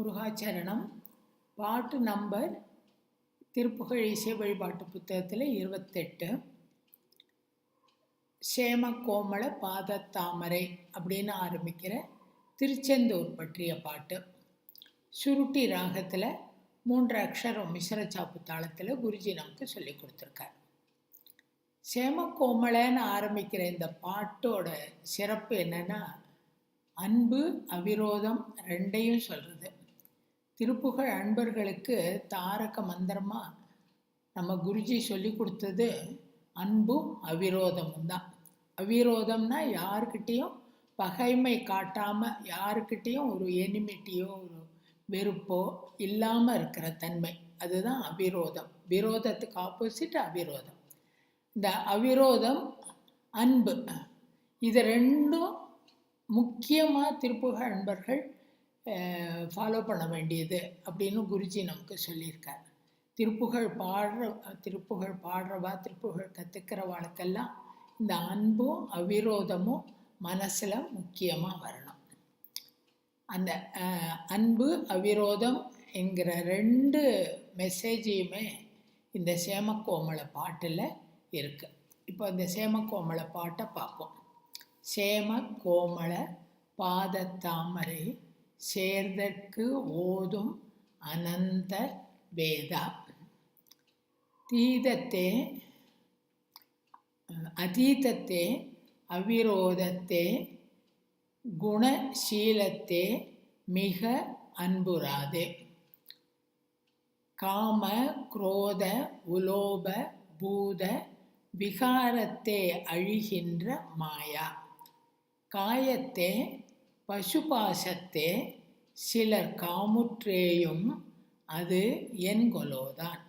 முருகாச்சரணம் பாட்டு நம்பர் திருப்புகழ் இசை வழிபாட்டு புத்தகத்தில் இருபத்தெட்டு. சேம கோமள பாதத்தாமரை அப்படின்னு ஆரம்பிக்கிற திருச்செந்தூர் பற்றிய பாட்டு. சுருட்டி ராகத்தில் மூன்று அக்ஷரம் மிஸ்ர சாப்பு தாளத்தில் குருஜி நமக்கு சொல்லி கொடுத்துருக்கார். சேம கோமளன்னு ஆரம்பிக்கிற இந்த பாட்டோட சிறப்பு என்னென்னா அன்பு அவிரோதம் ரெண்டையும் சொல்கிறது திருப்புகழ் அன்பர்களுக்கு தாரக மந்திரமாக நம்ம குருஜி சொல்லி கொடுத்தது அன்பும் அவிரோதமும் தான். அவிரோதம்னா யாருக்கிட்டேயும் பகைமை காட்டாமல் யாருக்கிட்டேயும் ஒரு எனிமிட்டியோ ஒரு வெறுப்போ இல்லாமல் இருக்கிற தன்மை. அதுதான் அவிரோதம். விரோதத்துக்கு ஆப்போசிட் அவிரோதம். இந்த அவிரோதம் அன்பு இது ரெண்டும் முக்கியமாக திருப்புகழ் அன்பர்கள் ஃபாலோ பண்ண வேண்டியது அப்படின்னு குருஜி நமக்கு சொல்லியிருக்கார். திருப்புகழ் பாடுற திருப்புகழ் பாடுறவா திருப்புகழ் கற்றுக்கிறவாளுக்கெல்லாம் இந்த அன்பும் அவிரோதமும் மனசில் முக்கியமாக வரணும். அந்த அன்பு அவிரோதம் என்கிற ரெண்டு மெசேஜையுமே இந்த சேமக்கோமள பாட்டில் இருக்குது இப்போ இந்த சேமக்கோமள பாட்டை பார்ப்போம். சேம கோமள தாமரை சேர்தற்கு ஓதும் அனந்த வேதா. தீதத்தே அதீதத்தே அவிரோதத்தே குணசீலத்தே மிக அன்புராதே காம குரோத உலோப பூத விகாரத்தே அழிகின்ற மாயா. காயத்தே பசுபாசத்தே சிலர் காமுற்றேயும் அது என்கொலோதான்.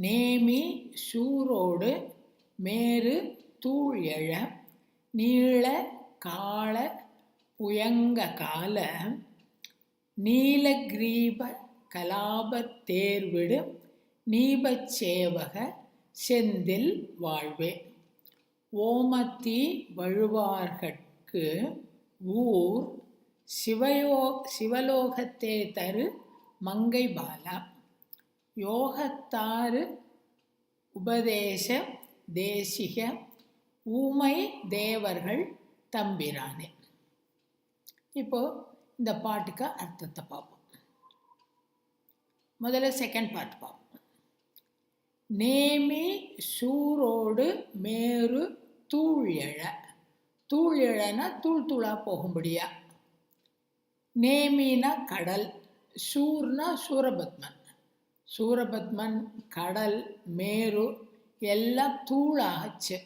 நேமி சூரோடு மேரு தூள் எழ நீள கால புயங்க கால நீலகிரீப கலாபத் தேர்விடு நீபச்சேவக செந்தில் வாழ்வே. ஓமத்தி வழுவார்கட்கு ஊர் சிவயோ சிவலோகத்தே தரு மங்கை பாலா. யோகத்தாறு உபதேச தேசிக ஊமை தேவர்கள் தம்பிரானே. இப்போ இந்த பாட்டுக்கு அர்த்தத்தை பார்ப்போம் முதல்ல செகண்ட் பார்ட் பார்ப்போம் நேமி சூரோடு மேரு தூள் எழ. தூள் எழனா தூள் தூளாக போகும்படியா? நேமினா கடல் சூர்னா சூரபத்மன். சூரபத்மன் கடல் மேரு எல்லாம் தூளாச்சு.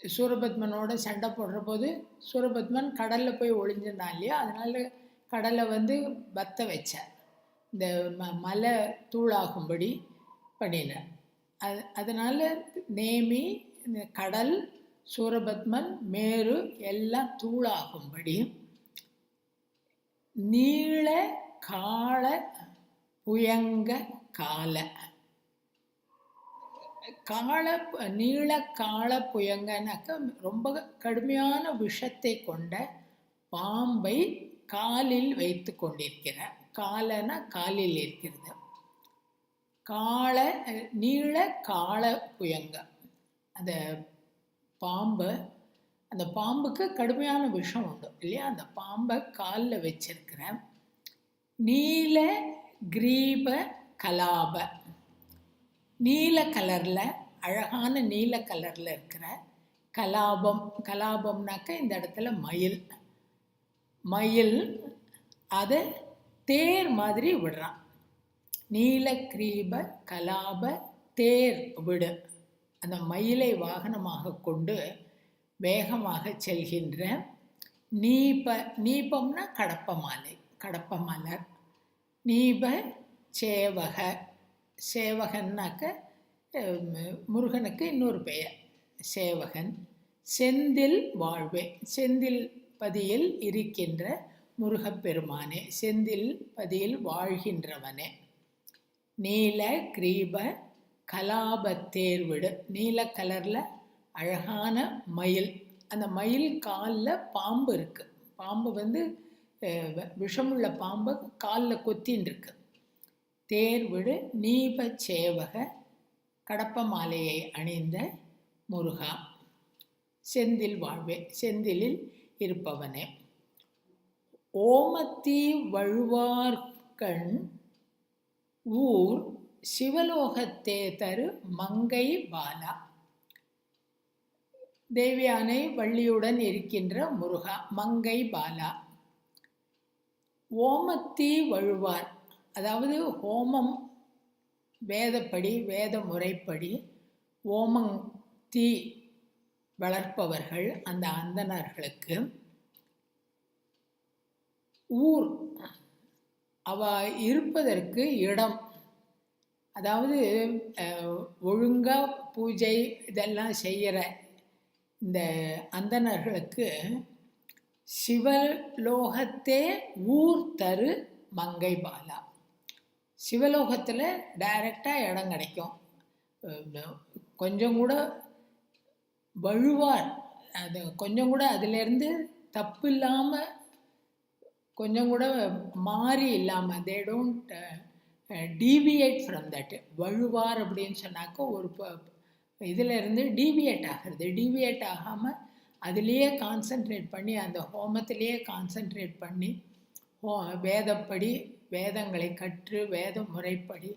சூரபத்மனோட சண்டை போடுற போது சூரபத்மன் கடலில் போய் ஒளிஞ்சிருந்தான் இல்லையா? அதனால கடலை வந்து பத்த வச்சார். இந்த ம மலை தூளாகும்படி பண்ணினார். அது அதனால் நேமி இந்த கடல் சூரபத்மன் மேரு எல்லாம் தூளாகும்படி நீள கால புயங்க கால. கால நீள கால புயங்கனாக்க ரொம்ப கடுமையான விஷத்தை கொண்ட பாம்பை காலில் வைத்து கொண்டிருக்கிறார் காலனா காலில் இருக்கிறது. கால நீள கால புயங்க. அந்த பாம்பு அந்த பாம்புக்கு கடுமையான விஷம் உண்டு இல்லையா? அந்த பாம்பை காலில் வச்சிருக்கிற நீல கிரீப கலாப. நீல கலரில் அழகான நீல கலரில் இருக்கிற கலாபம் கலாபம்னாக்க இந்த இடத்துல மயில். மயில் அதை தேர் மாதிரி விடுறான். நீல கிரீப கலாப தேர் விடு. அந்த மயிலை வாகனமாக கொண்டு வேகமாக செல்கின்ற நீப நீபம்னா கடப்ப மாலை கடப்ப மலர் நீப சேவக சேவகன்னாக்க முருகனுக்கு இன்னொரு பெயர் சேவகன். செந்தில் வாழ்வே செந்தில் பதியில் இருக்கின்ற முருகப்பெருமானே செந்தில் பதியில் வாழ்கின்றவனே. நீல கிரீப கலாப தேர்விடு நீல கலரில் அழகான மயில். அந்த மயில் காலில் பாம்பு இருக்குது பாம்பு வந்து விஷமுள்ள பாம்பு காலில் கொத்தின்னு இருக்கு தேர் விடு நீப சேவக கடப்ப மாலையை அணிந்த முருகா. செந்தில் வாழ்வே செந்திலில் இருப்பவனே. ஓமத்தி வழுவார்கண் ஊர் சிவலோகத்தே தரு மங்கை பாலா. தேவியானை வள்ளியுடன் இருக்கின்ற முருகா மங்கை பாலா. ஓமத்தி வழுவார் அதாவது ஹோமம் வேதப்படி வேத முறைப்படி ஓமங் தீ வளர்ப்பவர்கள் அந்த அந்தணர்களுக்கு. ஊர் அவ இருப்பதற்கு இடம் அதாவது ஒழுங்காக பூஜை இதெல்லாம் செய்கிற இந்த அந்தணர்களுக்கு சிவலோகத்தே ஊர் தரு மங்கை பாலா. சிவலோகத்தில் டைரக்டாக இடம் கிடைக்கும். கொஞ்சம் கூட வழுவார் அது கொஞ்சம் கூட அதிலேருந்து தப்பு இல்லாமல் கொஞ்சம் கூட மாறி இல்லாமல் they don't deviate from that வழுவார் அப்படின்னு சொன்னாக்க ஒரு இதில் இருந்து டீவியேட் ஆகிறது. டீவியேட் ஆகாமல் அதுலேயே கான்சென்ட்ரேட் பண்ணி அந்த ஹோமத்திலேயே கான்சென்ட்ரேட் பண்ணி ஹோ வேதப்படி வேதங்களை கற்று வேத முறைப்படி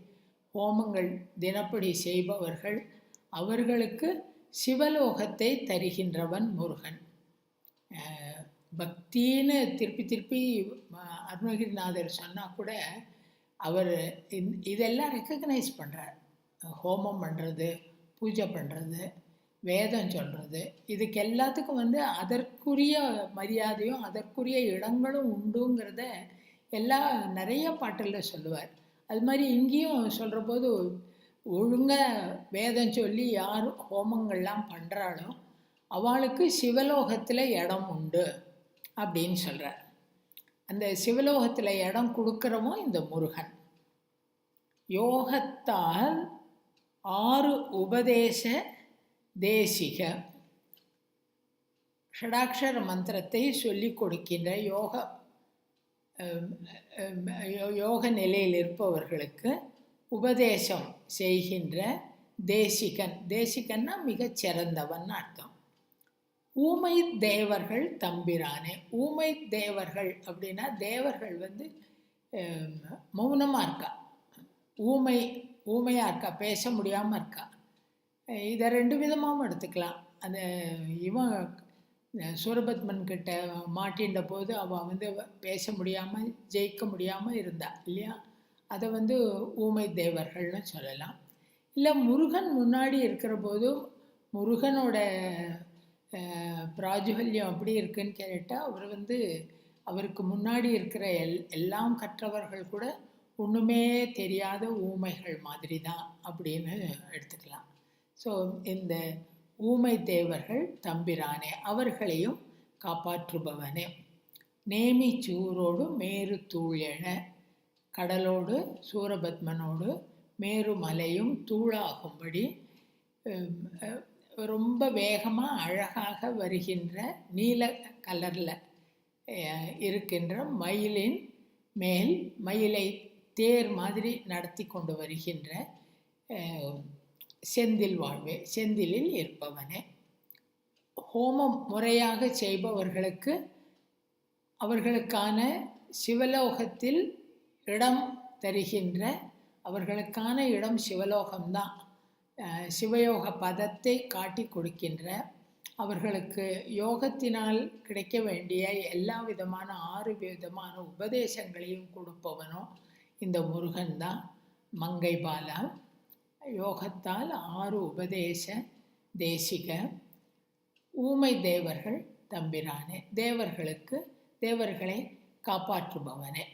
ஹோமங்கள் தினப்படி செய்பவர்கள் அவர்களுக்கு சிவலோகத்தை தருகின்றவன் முருகன். பக்தின்னு திருப்பி திருப்பி அருணகிரிநாதர் சொன்னால் கூட அவர் இதெல்லாம் ரெக்கக்னைஸ் பண்ணுறார் ஹோமம் பண்ணுறது பூஜை பண்ணுறது வேதம் சொல்கிறது இதுக்கு எல்லாத்துக்கும் வந்து அதற்குரிய மரியாதையும் அதற்குரிய இடங்களும் உண்டுங்கிறத எல்லா நிறைய பாட்டில் சொல்லுவார். அது மாதிரி இங்கேயும் சொல்கிற போது ஒழுங்காக வேதம் சொல்லி யார் ஹோமங்கள்லாம் பண்ணுறாளோ அவளுக்கு சிவலோகத்தில் இடம் உண்டு அப்படின்னு சொல்கிறார் அந்த சிவலோகத்தில் இடம் கொடுக்குறவன் இந்த முருகன். யோகத்தால் ஆறு உபதேச தேசிக. ஷடாக்ஷர மந்திரத்தை சொல்லிக் கொடுக்கின்ற யோக யோ- யோக நிலையில் இருப்பவர்களுக்கு உபதேசம் செய்கின்ற தேசிகன். தேசிகன்னா மிகச் சிறந்தவன் அர்த்தம். ஊமை தேவர்கள் தம்பிரானே. ஊமை தேவர்கள் அப்படின்னா தேவர்கள் வந்து மௌனமாக இருக்கா? ஊமை ஊமையாக இருக்கா? பேச முடியாமல் இருக்கா? இதை ரெண்டு விதமாகவும் எடுத்துக்கலாம். அந்த இவன் சூரபத்மன் கிட்ட மாட்டின்ற போது அவள் வந்து பேச முடியாமல் ஜெயிக்க முடியாமல் இருந்தா இல்லையா? அதை வந்து ஊமை தேவர்கள்னு சொல்லலாம். இல்லை முருகன் முன்னாடி இருக்கிற போதும் முருகனோட பிராஜுகல்யம் எப்படி இருக்குன்னு கேட்டால் அவர் வந்து அவருக்கு முன்னாடி இருக்கிற எல் எல்லாம் கற்றவர்கள் கூட ஒன்றுமே தெரியாத ஊமைகள் மாதிரி தான் அப்படின்னு எடுத்துக்கலாம். ஸோ இந்த ஊமை தேவர்கள் தம்பிரானே அவர்களையும் காப்பாற்றுபவனே. நேமி சூரோடு மேரு தூழென கடலோடு சூரபத்மனோடு மேரு மலையும் தூளாகும்படி ரொம்ப வேகமாக அழகாக வருகின்ற நீல கலரில் இருக்கின்ற மயிலின் மேல் மயிலை தேர் மாதிரி நடத்தி கொண்டு வருகின்ற செந்தில் வாழ்வே செந்திலில் இருப்பவனே. ஹோமம் முறையாக செய்பவர்களுக்கு அவர்களுக்கான சிவலோகத்தில் இடம் தருகின்ற அவர்களுக்கான இடம் சிவலோகம்தான். சிவயோக பதத்தை காட்டி கொடுக்கின்ற அவர்களுக்கு யோகத்தினால் கிடைக்க வேண்டிய எல்லா விதமான ஆறு விதமான உபதேசங்களையும் கொடுப்பவனும் இந்த முருகன் தான். மங்கை பாலா யோகத்தால் ஆறு உபதேச தேசிக ஊமை தேவர்கள் தம்பிரானே தேவர்களுக்கு தேவர்களை காப்பாற்றுபவனே.